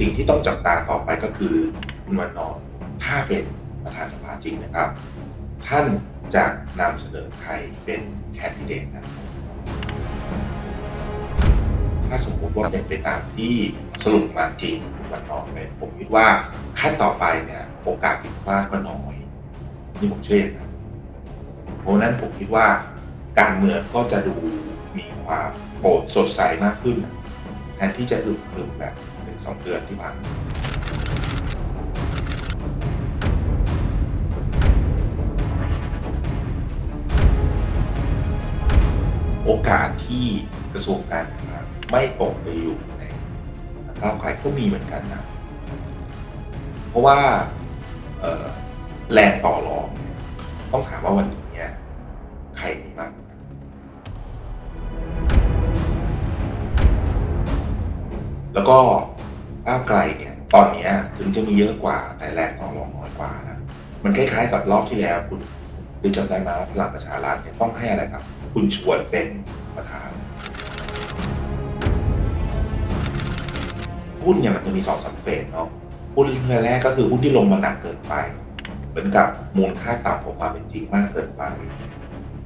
สิ่งที่ต้องจับตาต่อไปก็คือคุณวันนอร์ถ้าเป็นประธานสภาจริงนะครับ ท่านจะนำเสนอใครเป็นแคนดิเดตนะถ้าสมมติว่าเป็นไปตามที่สรุปมาจริงคุณวันนอร์เป็นผมคิดว่าขั้นต่อไปเนี่ยโอกาสผิดพลาดก็น้อย นี่ผมเชื่อนั้นเพราะฉะนั้นผมคิดว่าการเมืองก็จะดูมีความโปร่งสดใสมากขึ้นนะ ทนที่จะอึมครึมแบบหนึ่งสองเดือนที่ผ่านมาโอกาสที่กระทรวงการคลังไม่ตกไปอยู่ในก้าวไกลก็มีเหมือนกันนะ เพราะว่าแรงต่อรองเนี่ยต้องถามว่าวันนี้ แล้วก็ก้าวไกลเนี่ยตอนนี้ถึงจะมีเยอะกว่าแต่แรงต่อรองน้อยกว่านะมันคล้ายๆกับรอบที่แล้วคุณได้จำได้ไหมาพลังประชารัฐเนี่ยต้องให้อะไรครับ คุณชวนเป็นประธานหุ้นเนี่ยมันจะมีสองสามเฟสเนาะหุ้นแรกก็คือหุ้นที่ลงมาหนักเกินไป เหมือนกับมูลค่าต่ำกว่าความเป็นจริงมากเกินไป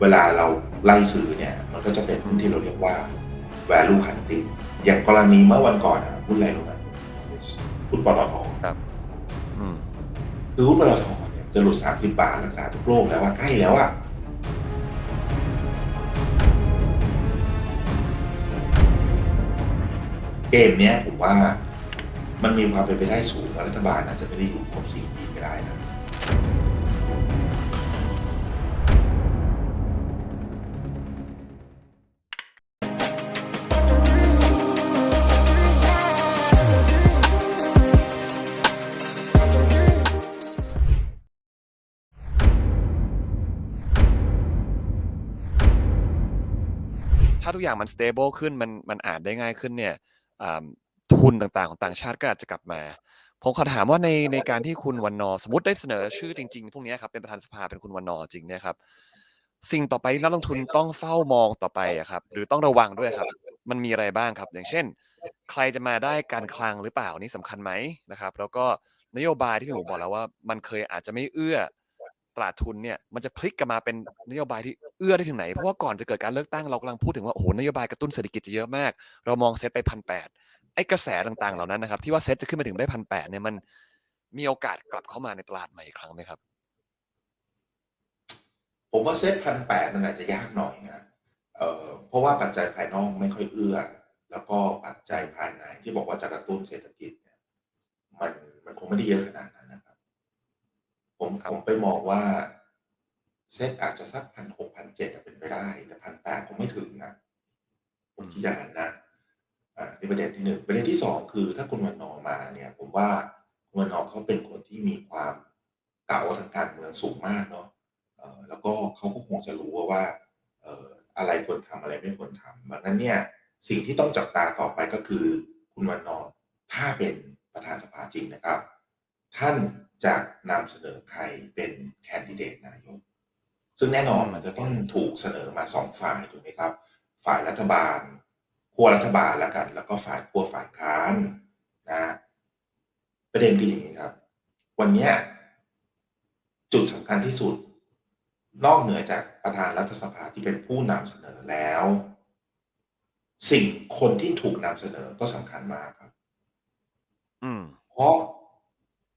เวลาเราไล่ซื้อเนี่ยมันก็จะเป็นหุ้นที่เราเรียกว่า value hunting อย่างกรณีเมื่อวันก่อนอะหุ้นอะไรรู้ไหมหุ้นปตทอืมคือหุ้นปตทเนี่ยจะหลุด 30 บาทรักษาทุกโรคแล้วว่าใกล้แล้วอะเกมเนี้ยผมว่ามันมีความเป็นไปได้สูงว่ารัฐบาลอาจจะไม่ได้อยู่ครบสี่ปีก็ได้นะ ถ้าทุกอย่างมัน stable ขึ้นมันมันอ่านได้ง่ายขึ้นเนี่ยทุนต่างๆของต่างชาติก็อาจจะกลับมา ผมขอถามว่าในในการที่คุณวันนอสมมติได้เสนอชื่อจริง ๆ พวกนี้ครับเป็นประธานสภาเป็นคุณวันนอจริงเนี่ยครับสิ่งต่อไปนักลงทุนต้องเฝ้ามองต่อไปครับ หรือต้องระวังด้วยครับ มันมีอะไรบ้างครับ อย่างเช่น ใครจะมาได้การคลังหรือเปล่านี่สำคัญไหมนะครับ แล้วก็นโยบายที่พี่หมูบอกแล้วว่า มันเคยอาจจะไม่เอื้อตลาดทุนเนี่ย มันจะพลิกกลับมาเป็นนโยบายที่ เอื้อได้ถึงไหน เพราะว่าก่อนจะเกิดการเลือกตั้งเรากำลังพูดถึงว่าโอ้โหนโยบายกระตุ้นเศรษฐกิจจะเยอะมาก เรามองเซ็ตไปพันแปดไอ้กระแสต่างๆเหล่านั้นนะครับ ที่ว่าเซ็ตจะขึ้นมาถึงได้พันแปดเนี่ยมันมีโอกาสกลับเข้ามาในตลาดใหม่อีกครั้งไหมครับ ผมว่าเซ็ตพันแปดมันอาจจะยากหน่อยนะเอ่อเพราะว่าปัจจัยภายนอกไม่ค่อยเอื้อ แล้วก็ปัจจัยภายในที่บอกว่าจะกระตุ้นเศรษฐกิจเนี่ยมันมันคงไม่ได้เยอะขนาดนั้นนะครับ ผมครับผมไปมองว่า เซ็ตอาจจะสักพันหกพันเจ็ดเป็นไปได้ แต่พันแปดคงไม่ถึงนะผมคิดอย่างนั้นนะอ่านี่ประเด็นที่หนึ่งประเด็นที่สองคือถ้าคุณวันนอร์มาเนี่ย ผมว่าคุณวันนอร์เขาเป็นคนที่มีความเก่าทางการเมืองสูงมากเนาะแล้วก็เขาก็คงจะรู้ว่าอะไรควรทำอะไรไม่ควรทำดังนั้นเนี่ยสิ่งที่ต้องจับตาต่อไปก็คือคุณวันนอร์ถ้าเป็นประธานสภาจริงนะครับ ท่านจะนำเสนอใครเป็นแคนดิเดตนายก ซึ่งแน่นอนมันจะต้องถูกเสนอมาสองฝ่ายถูกไหมครับ ฝ่ายรัฐบาลขั้วรัฐบาลแล้วกัน แล้วก็ฝ่ายขั้วฝ่ายค้านนะประเด็นคืออย่างนี้ครับ วันเนี้ยจุดสำคัญที่สุด นอกเหนือจากประธานรัฐสภาที่เป็นผู้นำเสนอแล้ว สิ่งคนที่ถูกนำเสนอก็สำคัญมากครับ อืมเพราะ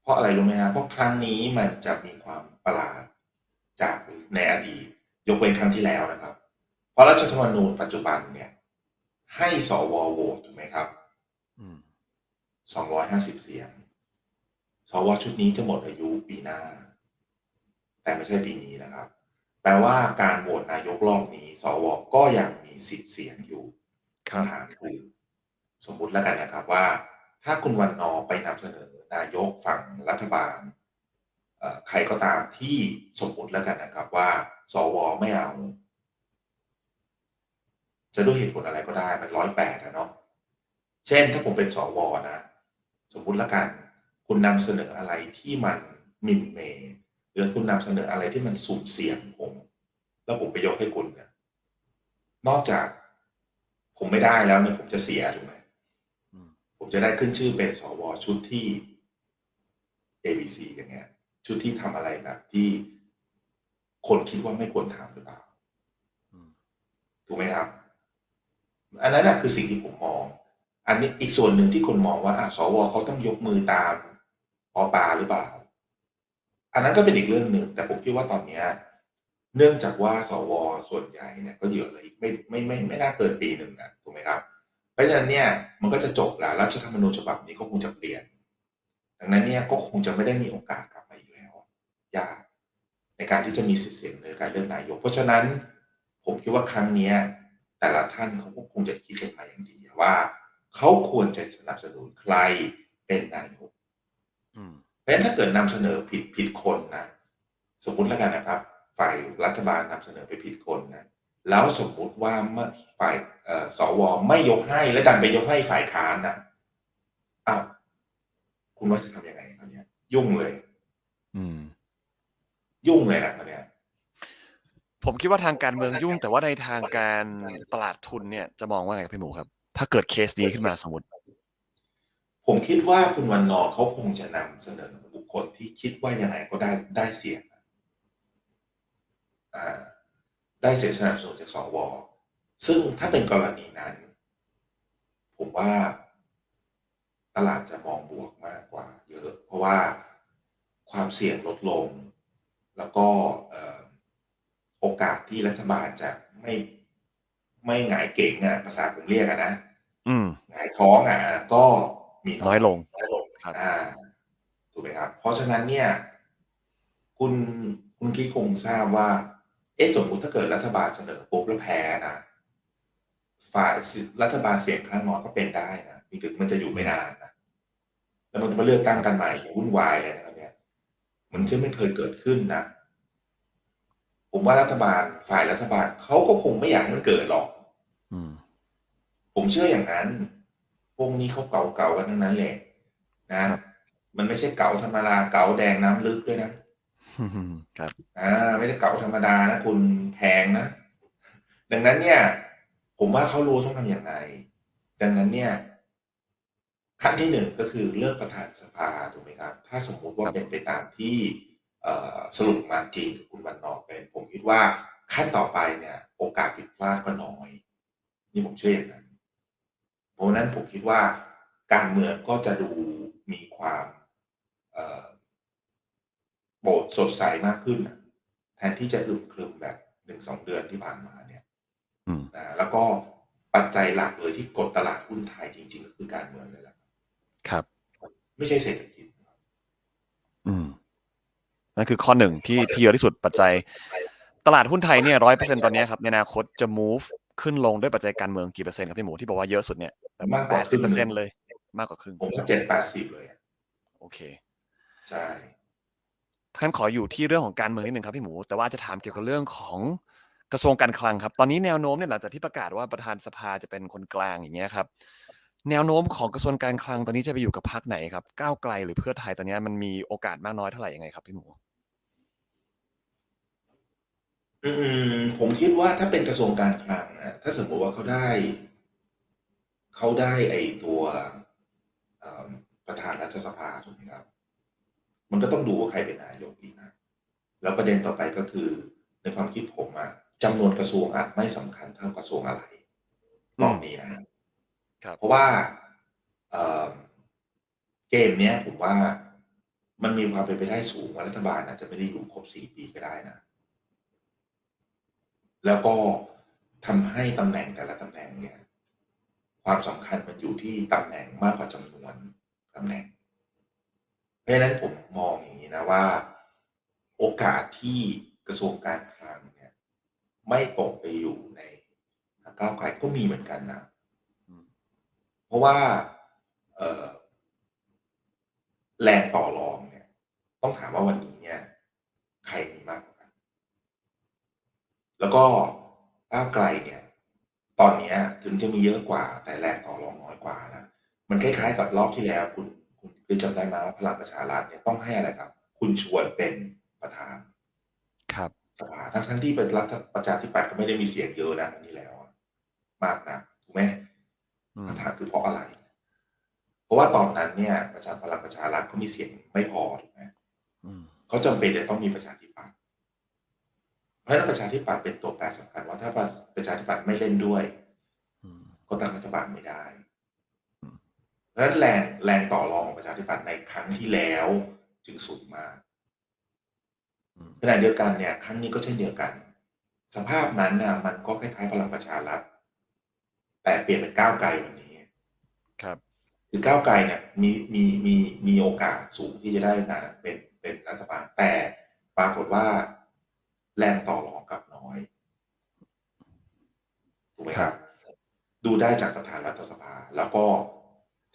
เพราะอะไรรู้ไหมฮะเพราะครั้งนี้มันจะมีความประหลาด จากในอดีต ยกเว้นครั้งที่แล้วนะครับ เพราะรัฐธรรมนูญปัจจุบันเนี่ย ให้สวโหวตถูกไหมครับอืม250เสียง สวชุดนี้จะหมดอายุปีหน้า แต่ไม่ใช่ปีนี้นะครับ แปลว่าการโหวตนายกรอบนี้ สวก็ยังมีสิทธิ์เสียงอยู่ครับคำถามคือสมมุติแล้วกันนะครับว่า ถ้าคุณวันนอร์ไปนำเสนอนายกฝั่งรัฐบาลเอ่อ ใครก็ตามที่สมมุติแล้วกันนะครับว่าสวไม่เอา จะด้วยเหตุผลอะไรก็ได้มันร้อยแปดนะเนาะเช่นถ้าผมเป็นสวนะ สมมุติแล้วกัน คุณนำเสนออะไรที่มันหมินเมย์หรือคุณนำเสนออะไรที่มันสุ่มเสี่ยงผม แล้วผมไปยกให้คุณเนี่ยนอกจากผมไม่ได้แล้วเนี่ยผมจะเสียถูกไหมอืมผมผมจะได้ขึ้นชื่อเป็นสวชุดที่ ABC อย่างเงี้ย ชุดที่ทำอะไรแบบที่คนคิดว่าไม่ควรทำหรือเปล่าอืมถูกไหมครับ อันนั้นนะคือสิ่งที่ผมมอง อันนี้อีกส่วนหนึ่งที่คนมองว่าอะสวเขาต้องยกมือตามปอปาหรือเปล่า อันนั้นก็เป็นอีกเรื่องหนึ่งแต่ผมคิดว่าตอนเนี้ยเนื่องจากว่าสวส่วนใหญ่เนี่ยก็เยอะเลยไม่ไม่ไม่ไม่น่าเกินปีหนึ่งนะถูกไหมครับ เพราะฉะนั้นเนี่ยมันก็จะจบแล้วรัฐธรรมนูญฉบับนี้ก็คงจะเปลี่ยน ดังนั้นเนี่ยก็คงจะไม่ได้มีโอกาสกลับมาอีกแล้ว ยากในการที่จะมีสิทธิ์เสียงในการเลือกนายก เพราะฉะนั้นผมคิดว่าครั้งเนี้ยแต่ละท่านเขาก็คงจะคิดกันมาอย่างดีว่า เขาควรจะสนับสนุนใครเป็นนายกอืมเพราะฉะนั้นถ้าเกิดนำเสนอผิดผิดคนนะสมมุติแล้วกันนะครับ ฝ่ายรัฐบาลนำเสนอไปผิดคนนะแล้วสมมุติว่าเมื่อฝ่ายเอ่อสวไม่ยกให้และดันไปยกให้ฝ่ายค้านนะอ้าวคุณว่าจะทำยังไงครับเนี่ยยุ่งเลย อืม ยุ่งเลยนะครับเนี่ยผมคิดว่าทางการเมืองยุ่ง แต่ว่าในทางการตลาดทุนเนี่ยจะมองว่าไงครับพี่หมูครับ ถ้าเกิดเคสนี้ขึ้นมาสมมติ ผมคิดว่าคุณวันนอร์เขาคงจะนำเสนอบุคคลที่คิดว่ายังไงก็ได้ได้เสียงอ่าได้เสียงสนับสนุนจากสวซึ่งถ้าเป็นกรณีนั้น ผมว่าตลาดจะมองบวกมากกว่า เยอะ เพราะว่าความเสี่ยงลดลง แล้วก็เอ่อโอกาสที่รัฐบาลจะไม่ไม่หงายเก่งอะภาษาผมเรียกอะนะอืมหงายท้องอะก็มีน้อยลงน้อยลงครับอ่าถูกไหมครับเพราะฉะนั้นเนี่ย คุณคุณคิดคงทราบว่า เอ๊ะสมมุติถ้าเกิดรัฐบาลเสนอปุ๊บแล้วแพ้นะฝ่ายรัฐบาลเสียงข้างน้อยก็เป็นได้นะถึงมันจะอยู่ไม่นานนะแล้วมันจะมาเลือกตั้งกันใหม่วุ่นวายเลยนะครับเนี่ย มันจะไม่เคยเกิดขึ้นนะ ผมว่ารัฐบาลฝ่ายรัฐบาลเขาก็คงไม่อยากให้มันเกิดหรอกอืมผมเชื่ออย่างนั้น พวกนี้เขาเก่าๆกันทั้งนั้นแหละนะครับมันไม่ใช่เก่าธรรมดาเก่าแดงน้ำลึกด้วยนะครับอ่าไม่ได้เก่าธรรมดานะคุณแพงนะ ดังนั้นเนี่ย ผมว่าเขารู้ต้องทำอย่างไร ดังนั้นเนี่ย ขั้นที่หนึ่งก็คือเลือกประธานสภาถูกไหมครับ ถ้าสมมุติว่าครับ เป็นไปตามที่เอ่อสรุปมาจริงคุณวันนอกเป็น ผมคิดว่าขั้นต่อไปเนี่ย โอกาสผิดพลาดก็น้อย นี่ผมเชื่ออย่างนั้น เพราะฉะนั้นผมคิดว่าการเมืองก็จะดูมีความเอ่อโบดสดใสมากขึ้นน่ะแทนที่จะอึมครึมแบบหนึ่งสองเดือนที่ผ่านมาเนี่ย อืม นะแล้วก็ปัจจัยหลักเลยที่กดตลาดหุ้นไทยจริงๆ ก็คือการเมืองนี่แหละครับ ไม่ใช่เศรษฐกิจ อืมนั่นคือข้อหนึ่งที่ที่เยอะที่สุดปัจจัย ตลาดหุ้นไทยเนี่ยร้อยเปอร์เซ็นตอนเนี้ยครับในอนาคตจะ move ขึ้นลงด้วยปัจจัยการเมืองกี่เปอร์เซ็นต์ครับพี่หมูที่บอกว่าเยอะสุดเนี่ยแบบมากกแปว่าดคสิรึ่บงเปอร์หเซ็นึ่นงต์เลย มากกว่าครึ่งผมว่าเจ็ดแปดสิบเลยอะโอเคใช่ท่านขออยู่ที่เรื่องของการเมืองนิดนึงครับพี่หมู แต่ว่าจะถามเกี่ยวกับเรื่องของกระทรวงการคลังครับ ตอนนี้แนวโน้มเนี่ยหลังจากที่ประกาศว่าประธานสภาจะเป็นคนกลางอย่างเงี้ยครับ แนวโน้มของกระทรวงการคลังตอนนี้จะไปอยู่กับพรรคไหนครับ ก้าวไกลหรือเพื่อไทยตอนนี้มันมีโอกาสมากน้อยเท่าไหร่ยังไงครับพี่หมูอืมผมคิดว่าถ้าเป็นกระทรวงการคลังนะถ้าสมมติว่าเขาได้ เขาได้ไอตัวประธานรัฐสภาถูกไหมครับ มันก็ต้องดูว่าใครเป็นนายกอีกนะแล้วประเด็นต่อไปก็คือ ในความคิดผมอะจำนวนกระทรวงอาจไม่สำคัญเท่ากระทรวงอะไรรอบนี้นะ ครับ เพราะว่าเอ่อเกมเนี้ยผมว่ามันมีความเป็นไปได้สูงว่ารัฐบาลอาจจะไม่ได้อยู่ครบสี่ปีก็ได้นะ แล้วก็ทำให้ตำแหน่งแต่ละตำแหน่งเนี่ย ความสำคัญมันอยู่ที่ตำแหน่งมากกว่าจำนวนตำแหน่ง เพราะฉะนั้นผมมองอย่างนี้นะว่า โอกาสที่กระทรวงการคลังเนี่ย ไม่ตกไปอยู่ในก้าวไกลก็มีเหมือนกันนะ เพราะว่าเอ่อแรงต่อรองเนี่ย ต้องถามว่าวันนี้เนี่ย ใครมีมากกว่ากัน แล้วก็ก้าวไกลเนี่ย ตอนเนี้ยถึงจะมีเยอะกว่า แต่แรงต่อรองน้อยกว่านะมันคล้ายๆกับรอบที่แล้ว คุณคุณเคยจำได้ไหมว่าพลังประชารัฐเนี่ยต้องให้อะไรครับ คุณชวนเป็นประธาน ครับสภาทั้งทั้งๆที่เป็นรัฐประชาธิปัตย์ก็ไม่ได้มีเสียงเยอะนะอันนี้แล้วอะมากนะถูกไหมอืม คำถามคือเพราะอะไร เพราะว่าตอนนั้นเนี่ย ประชาพลังประชารัฐเขามีเสียงไม่พอถูกไหมอืมเขาจำเป็นจะต้องมีประชาธิปัตย์เพราะฉะนั้นประชาธิปัตย์เป็นตัวแปรสำคัญว่าถ้าประชาธิปัตย์ไม่เล่นด้วยอืมก็ตั้งรัฐบาลไม่ได้อืมเพราะฉะนั้นแรงแรงต่อรองของประชาธิปัตย์ในครั้งที่แล้วจึงสูงมากอืมขณะเดียวกันเนี่ย ครั้งนี้ก็เช่นเดียวกัน สภาพนั้นน่ะมันก็คล้ายๆพลังประชารัฐ แต่เปลี่ยนเป็นก้าวไกลวันนี้ ครับ คือก้าวไกลเนี่ยมีมีมีมีโอกาสสูงที่จะได้นะเป็นเป็นรัฐบาล แต่ปรากฏว่าแรงต่อรองกลับน้อยถูกไหมครับ ดูได้จากประธานรัฐสภา แล้วก็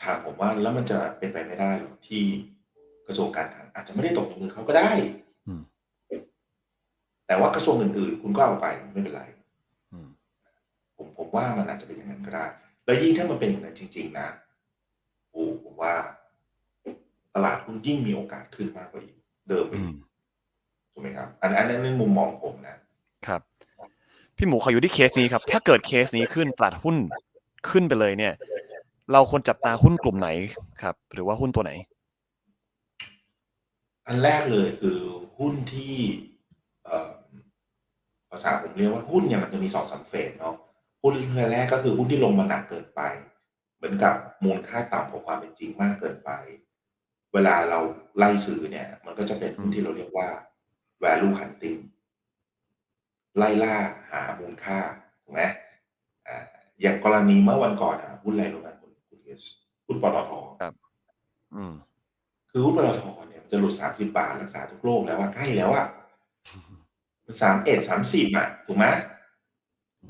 ถามผมว่าแล้วมันจะเป็นไปไม่ได้หรอที่กระทรวงการคลังอาจจะไม่ได้ตกในมือเขาก็ได้อืมแต่ว่ากระทรวงอื่นๆ คุณก็เอาไปไม่เป็นไรอืม ผมผมว่ามันอาจจะเป็นอย่างนั้นก็ได้ แล้วยิ่งถ้ามันเป็นอย่างนั้นจริง ๆ นะโอ้ผมว่า ตลาดหุ้นยิ่งมีโอกาสขึ้นมากกว่าอีกเดิมไปอือีมกถูกไหมครับ อันอันนั้นในมุมมองผมนะครับ พี่หมูขออยู่ที่เคสนี้ครับ ถ้าเกิดเคสนี้ขึ้นตลาดหุ้นขึ้นไปเลยเนี่ย เราควรจับตาหุ้นกลุ่มไหนครับ หรือว่าหุ้นตัวไหน อันแรกเลยคือหุ้นที่เอ่อภาษาผมเรียกว่าหุ้นเนี่ยมันจะมีสองสามเฟสเนาะ หุ้นแรกก็คือหุ้นที่ลงมาหนักเกินไป เหมือนกับมูลค่าต่ำกว่าความเป็นจริงมากเกินไป เวลาเราไล่ซื้อเนี่ย มันก็จะเป็นหุ้นที่เราเรียกว่า value hunting ไล่ล่าหามูลค่าถูกไหมอ่าอย่างกรณีเมื่อวันก่อนอะหุ้นอะไรรู้ไหมคุณคุณเอสหุ้นปตทอืมคือหุ้นปตทเนี่ยมันจะหลุดสามสิบาทรักษาทุกโรคแล้วว่าใกล้แล้วอะมันสามเอ็ดสามสิบอะถูกไหมอืม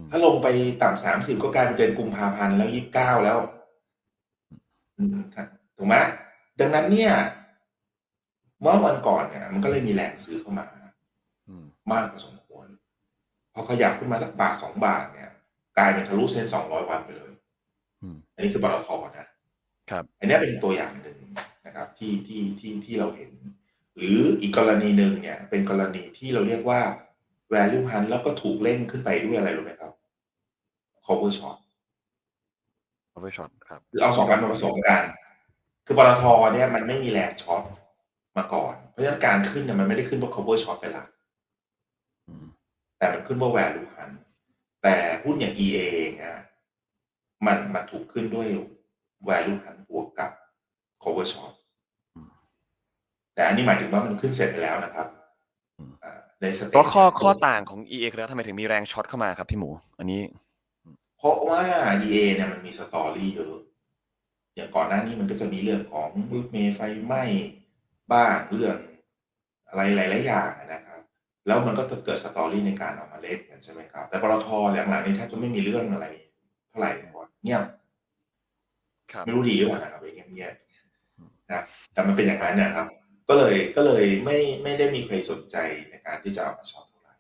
ถ้าลงไปต่ำสามสิบก็กลายเป็นเดือนกุมภาพันธ์แล้วยี่สิบเก้าแล้วอืมครับถูกไหมดังนั้นเนี่ย เมื่อวันก่อนเนี่ย มันก็เลยมีแรงซื้อเข้ามาอืมมากพอสมควรพอขยับขึ้นมาสักบาทสองบาทเนี่ย กลายเป็นทะลุเส้นสองร้อยวันไปเลยอืมอันนี้คือปตทนะครับ อันนี้เป็นตัวอย่างหนึ่งนะครับ ที่ที่ที่ที่เราเห็น หรืออีกกรณีหนึ่งเนี่ย เป็นกรณีที่เราเรียกว่า value hunt แล้วก็ถูกเล่นขึ้นไปด้วยอะไรรู้ไหมครับ cover short overshot ครับคือเอาสองอันมาผสมกัน คือปตทเนี่ยมันไม่มีแรงช็อตมาก่อน เพราะฉะนั้นการขึ้นเนี่ยมันไม่ได้ขึ้นเพราะ cover short เป็นหลักอืมแต่มันขึ้นว่า value hunt แต่หุ้นอย่าง EA เนี่ยมันมันถูกขึ้นด้วย value hunt บวกกับ cover short แต่อันนี้หมายถึงว่ามันขึ้นเสร็จไปแล้วนะครับอ่า ในสเตก็จข้อข้อต่างของ EA แล้วทำไมถึงมีแรงช็อตเข้ามาครับพี่หมู อันนี้ เพราะว่า EA เนี่ยมันมีสตอรี่เยอะอย่างก่อนหน้านี้มันก็จะมีเรื่องของรถเมย์ไฟไหม้บ้างเรื่องอะไรหลายๆอย่างนะครับ แล้วมันก็จะเกิดสตอรี่ในการเอามาเล่นกันใช่ไหมครับ แต่ปตทหลังๆนี้แทบจะไม่มีเรื่องอะไร เท่าไหร่เลยก่อนเงียบครับไม่รู้ดีหรือเปล่านะครับเงียบเงียบๆนะแต่มันเป็นอย่างนั้นนะครับ ก็เลยก็เลยไม่ไม่ได้มีใครสนใจในการที่จะเอามาช็อตเท่าไหร่